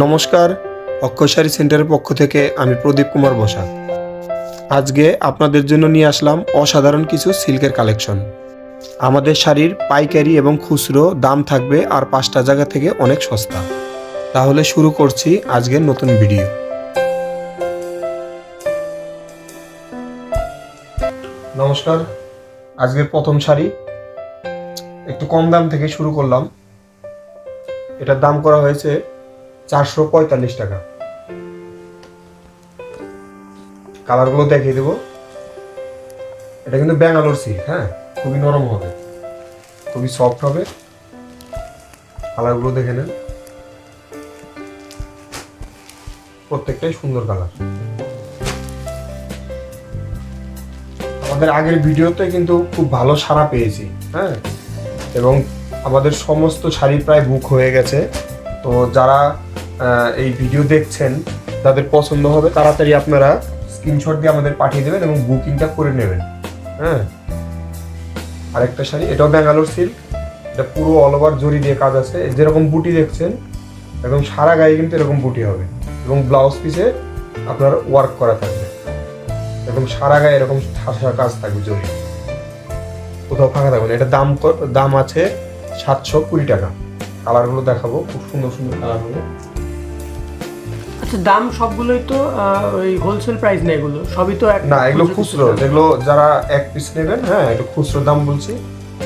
নমস্কার, অক্ষয়সারি সেন্টারের পক্ষ থেকে আমি প্রদীপ কুমার বসাক আজকে আপনাদের জন্য নিয়ে আসলাম অসাধারণ কিছু সিল্কের কালেকশন। আমাদের শাড়ির পাইকারি এবং খুচরো দাম থাকবে আর পাঁচটা জায়গা থেকে অনেক সস্তা। তাহলে শুরু করছি আজকের নতুন ভিডিও। নমস্কার, আজকের প্রথম শাড়ি। একটু কম দাম থেকে শুরু করলাম। এটার দাম করা হয়েছে চারশো পঁয়তাল্লিশ টাকা। কালারগুলো দেখিয়ে দেবো। এটা কিন্তু ব্যাঙ্গালোর সিল্ক হ্যাঁ? খুবই নরম হবে। খুবই সফট হবে। কালারগুলো দেখে নেন। প্রত্যেকটাই সুন্দর কালার। আমাদের আগের ভিডিওতে কিন্তু খুব ভালো সাড়া পেয়েছি হ্যাঁ? এবং আমাদের সমস্ত শাড়ি প্রায় বুক হয়ে গেছে। তো যারা এই ভিডিও দেখছেন, তাদের পছন্দ হবে, তাড়াতাড়ি আপনারা স্ক্রিনশট দিয়ে আমাদের পাঠিয়ে দেবেন এবং বুকিংটা করে নেবেন। হ্যাঁ? আরেকটা শাড়ি, এটাও ব্যাঙ্গালোর সিল্ক এটা পুরো অল ওভার জরি দিয়ে কাজ আছে। যেরকম বুটি দেখছেন এবং সারা গায়ে কিন্তু এরকম বুটি হবে। এবং ব্লাউজ পিসে আপনার ওয়ার্ক করা থাকবে। এবং সারা গায়ে এরকম ঠাসা কাজ থাকবে জরি। কোথাও ফাঁকা থাকবে না। এটা দাম দাম আছে সাতশো কুড়ি টাকা। কালারগুলো দেখাবো, খুব সুন্দর সুন্দর কালারগুলো আচ্ছা দাম সবগুলোই তো ওই হোলসেল প্রাইস না এগুলো সবই তো না এগুলো খুচরো যেগুলো যারা এক পিস নেবেন হ্যাঁ এটা খুচরো দাম বলছি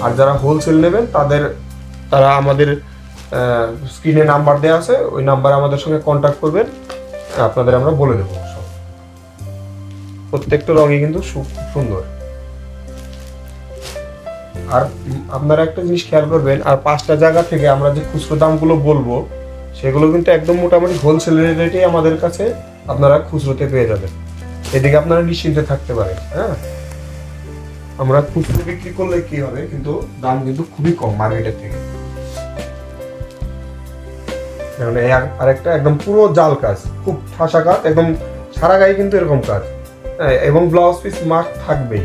আর যারা হোলসেল নেবেন তাদের তারা আমাদের স্ক্রিনে নাম্বার দেওয়া আছে ওই নাম্বারে আমাদের সঙ্গে কন্ট্যাক্ট করবেন আপনাদের আমরা বলে দেবো সব। প্রত্যেকটা রঙই কিন্তু সুন্দর। আর আপনারা একটা জিনিস খেয়াল করবেন আর পাঁচটা জায়গা থেকে আমরা যে খুচরো দামগুলো বলব সেগুলো কিন্তু একদম মোটামুটি হোলসেল রেটেই আমাদের কাছে আপনারা খুচরোতে পেয়ে যাবেন। এদিকে আপনারা নিশ্চিন্তে থাকতে পারেন হ্যাঁ? আমরা খুচরো বিক্রি করলে কি হবে কিন্তু দাম কিন্তু খুবই কম মার্কেটের থেকে। আর- আরেকটা একদম পুরো জাল কাজ খুব ঠাসা কাজ একদম সারা গায়ে কিন্তু এরকম কাজ হ্যাঁ, এবং ব্লাউজ পিস মাস্ক থাকবেই।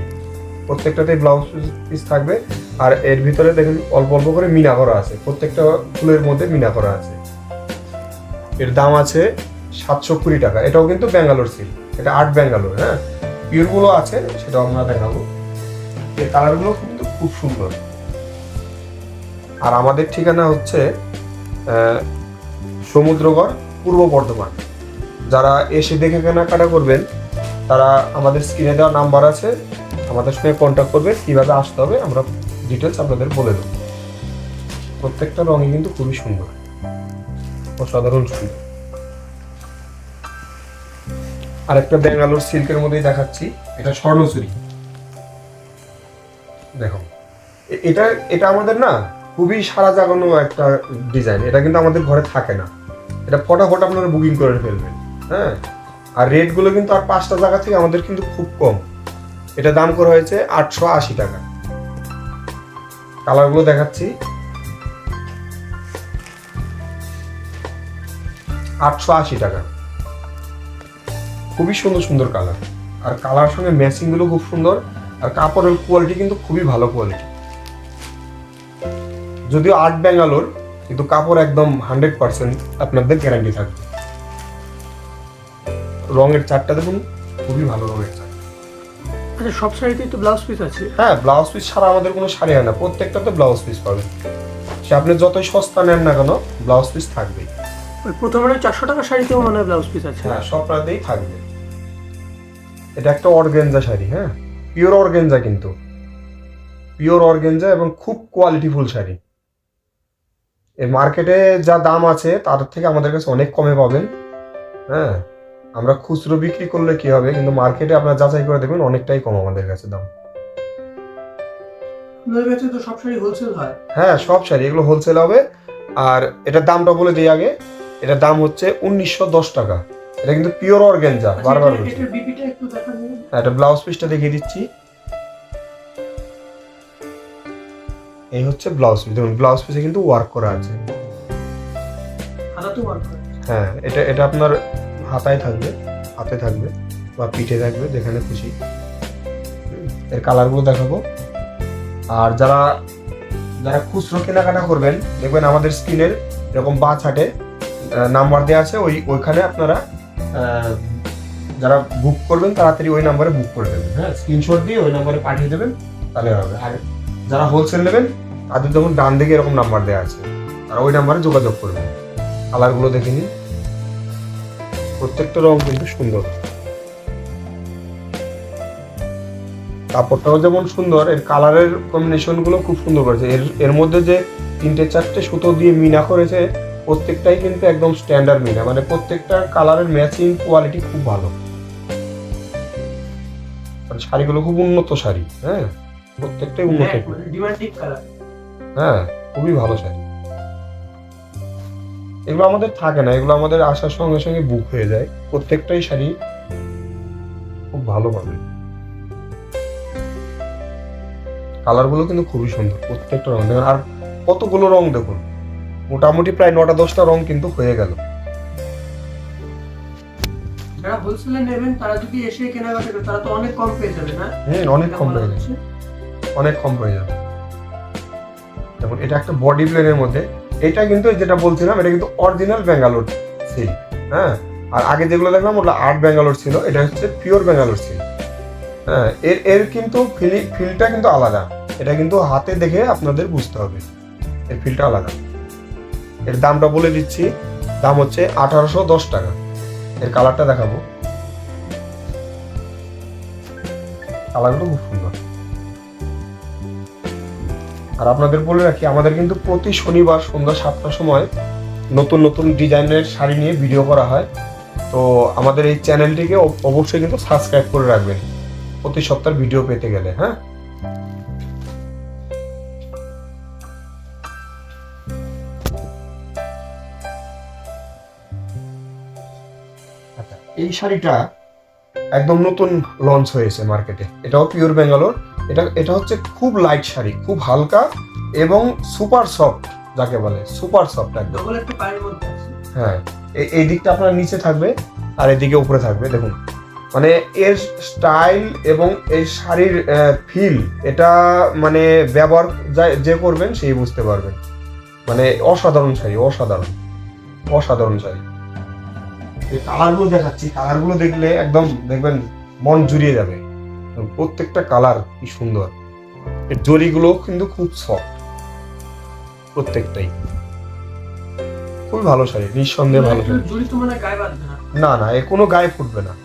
প্রত্যেকটাতেই ব্লাউজ পিস থাকবে। আর এর ভিতরে দেখুন অল্প অল্প করে মিনা করা আছে। প্রত্যেকটা ফুলের মধ্যে মিনা করা আছে। এর দাম আছে সাতশো কুড়ি টাকা। এটাও কিন্তু ব্যাঙ্গালোর সিল্ক এটা আট ব্যাঙ্গালোর হ্যাঁ? পিওরগুলো আছে, সেটাও আমরা দেখাবো। এই কালারগুলো কিন্তু খুব সুন্দর। আর আমাদের ঠিকানা হচ্ছে সমুদ্রগড়, পূর্ব বর্ধমান। যারা এসে দেখে কেনাকাটা করবেন, তারা আমাদের স্ক্রিনে দেওয়া নাম্বার আছে, আমাদের সঙ্গে কন্ট্যাক্ট করবে, কীভাবে আসতে হবে, আমরা ডিটেলস আপনাদের বলে দেবো। প্রত্যেকটা রঙই কিন্তু খুবই সুন্দর। অসাধারণ সুন্দর আরেকটা ব্যাঙ্গালোর সিল্কের মধ্যেই দেখাচ্ছি। এটা স্বর্ণচুরি। দেখো এটা এটা আমাদের না খুবই সারা জাগানো একটা ডিজাইন। এটা কিন্তু আমাদের ঘরে থাকে না। এটা ফটাফট আপনারা বুকিং করে ফেলবেন হ্যাঁ? আর রেটগুলো কিন্তু আর পাঁচটা জায়গা থেকে আমাদের কিন্তু খুব কম। এটা দাম করা হয়েছে আটশো আশি টাকা। কালারগুলো দেখাচ্ছি। আটশো আশি টাকা। খুবই সুন্দর সুন্দর কালার আর কালার সঙ্গে ম্যাচিংগুলো খুব সুন্দর। আর কাপড়ের কোয়ালিটি কিন্তু খুবই ভালো কোয়ালিটি যদিও আর্ট ব্যাঙ্গালোর কিন্তু কাপড় একদম হান্ড্রেড পার্সেন্ট আপনাদের গ্যারান্টি থাকবে। রঙের চারটা দেখুন খুবই ভালো রঙের চার। আচ্ছা সব শাড়িতেই তো ব্লাউজ পিস আছে? হ্যাঁ ব্লাউজ পিস ছাড়া আমাদের কোনো শাড়ি হয় না। প্রত্যেকটাতে ব্লাউজ পিস পাবেন সে আপনি যতই সস্তা নেন না কেন ব্লাউজ পিস থাকবেই। ওই প্রথমে চারশো টাকার শাড়িতেও মনে হয় ব্লাউজ পিস আছে। হ্যাঁ সব রাতেই থাকবে। এটা একটা অর্গেনজা শাড়ি হ্যাঁ? পিওর অর্গেনজা কিন্তু। পিওর অর্গেনজা এবং খুব কোয়ালিটিফুল শাড়ি। এর মার্কেটে যা দাম আছে তার থেকে আমাদের কাছে অনেক কমে পাবেন হ্যাঁ? আমরা খুচরো বিক্রি করলে কি হবে? কিন্তু মার্কেটে আপনারা যাচাই করে দেখবেন অনেকটাই কম আমাদের কাছে দাম। আপনাদের কাছে তো সব শাড়ি হোলসেল হয়। হ্যাঁ সব শাড়ি এগুলো হোলসেল হবে। আর এটার দামটা বলে দিই আগে। এটার দাম হচ্ছে উনিশশো দশ টাকা। এটা কিন্তু পিওর বারবার একটু দেখা যাবে হ্যাঁ, একটা ব্লাউজ পিসটা দেখিয়ে দিচ্ছি। এই হচ্ছে ব্লাউজ পিস দেখুন ব্লাউজ পিসে কিন্তু ওয়ার্ক করা আছে। হ্যাঁ এটা এটা আপনার হাতায় থাকবে হাতে থাকবে বা পিঠে থাকবে যেখানে খুশি। এর কালারগুলো দেখাবো। আর যারা যারা খুচরো কেনাকাটা করবেন দেখবেন আমাদের স্কিনের এরকম বা ছাটে নাম্বার দেওয়া আছে, ওই ওইখানে আপনারা যারা বুক করবেন, তাড়াতাড়ি ওই নাম্বারে বুক করে দেবেন। হ্যাঁ স্ক্রিনশট দিয়ে ওই নাম্বারে পাঠিয়ে দেবেন, তাহলে হবে। আর যারা হোলসেল নেবেন, তাদের যখন ডান দিকে এরকম নাম্বার দেওয়া আছে। তারা ওই নাম্বারে যোগাযোগ করবেন। কালারগুলো দেখে নিন। প্রত্যেকটা রং কিন্তু সুন্দর। কাপড়টাও যেমন সুন্দর, এর কালারের কম্বিনেশনগুলো খুব সুন্দর করেছে। এর এর মধ্যে যে তিনটে চারটে সুতো দিয়ে মিনা করেছে প্রত্যেকটাই কিন্তু একদম স্ট্যান্ডার্ড মিনা মানে প্রত্যেকটা কালারের ম্যাচিং কোয়ালিটি খুব ভালো। মানে শাড়িগুলো খুব উন্নত শাড়ি হ্যাঁ? প্রত্যেকটাই উন্নত হ্যাঁ খুবই ভালো শাড়ি। এগুলো আমাদের থাকে না এগুলো আমাদের আসার সঙ্গে সঙ্গে বুক হয়ে যায়। প্রত্যেকটাই শাড়ি খুব ভালো পাবে। কালারগুলো কিন্তু খুবই সুন্দর প্রত্যেকটা রং দেখুন আর কতগুলো রং দেখুন। মোটামুটি প্রায় নটা দশটা রং কিন্তু হয়ে গেল। যারা হোলসেলে নেবেন তারা যদি এসে কেনাকাটা করে তারা তো অনেক কম পেয়ে যাবে না? হুম অনেক কম হয়ে যাবে। অনেক কম হয়ে যাবে। যেমন এটা একটা বডি প্লেনের মধ্যে। এটা কিন্তু যেটা বলছিলাম এটা কিন্তু অরিজিনাল ব্যাঙ্গালোর সিল্ক হ্যাঁ? আর আগে যেগুলো দেখলাম ওগুলো আর্ট ব্যাঙ্গালোর ছিল এটা হচ্ছে পিওর ব্যাঙ্গালোর সিল্ক হ্যাঁ এর এর কিন্তু ফিলি ফিলটা কিন্তু আলাদা। এটা কিন্তু হাতে দেখে আপনাদের বুঝতে হবে। এর ফিলটা আলাদা। এর দামটা বলে দিচ্ছি। দাম হচ্ছে আঠারোশো দশ টাকা। এর কালারটা দেখাবো। কালারগুলো খুব সুন্দর। আর আপনাদের বলে রাখি, আমাদের কিন্তু প্রতি শনিবার সন্ধ্যা সাতটার সময় নতুন নতুন ডিজাইনের শাড়ি নিয়ে ভিডিও করা হয়। তো আমাদের এই চ্যানেলটিকে অবশ্যই কিন্তু সাবস্ক্রাইব করে রাখবেন প্রতি সপ্তাহের ভিডিও পেতে গেলে হ্যাঁ? এই শাড়িটা একদম নতুন লঞ্চ হয়েছে মার্কেটে এটাও পিওর বেঙ্গালোর এটা এটা হচ্ছে খুব লাইট শাড়ি খুব হালকা এবং সুপার সফট যাকে বলে সুপার সফট একদম। হ্যাঁ এই- দিকটা আপনার নিচে থাকবে আর এদিকে উপরে থাকবে দেখুন। মানে এর স্টাইল এবং এই শাড়ির ফিল এটা মানে ব্যবহার যে করবেন সেই বুঝতে পারবেন। মানে অসাধারণ শাড়ি অসাধারণ। অসাধারণ শাড়ি। এই কালারগুলো দেখাচ্ছি কালারগুলো দেখলে একদম দেখবেন মন জুড়িয়ে যাবে। প্রত্যেকটা কালার কি সুন্দর। এর জরিগুলো কিন্তু খুব সফট প্রত্যেকটাই। খুবই ভালো শাড়ি নিঃসন্দেহে ভালো শাড়ি। মানে না। না না এ কোনো গায়ে ফুটবে না।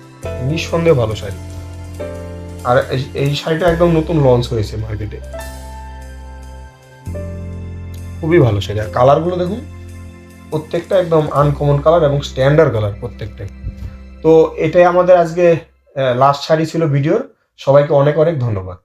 নিঃসন্দেহে ভালো শাড়ি। আর এই- এই শাড়িটা একদম নতুন লঞ্চ হয়েছে মার্কেটে খুবই ভালো শাড়ি। আর কালারগুলো দেখুন প্রত্যেকটা একদম আনকমন কালার এবং স্ট্যান্ডার্ড কালার প্রত্যেকটাই তো এটাই আমাদের আজকে লাস্ট শাড়ি ছিল ভিডিওর সবাইকে অনেক অনেক ধন্যবাদ।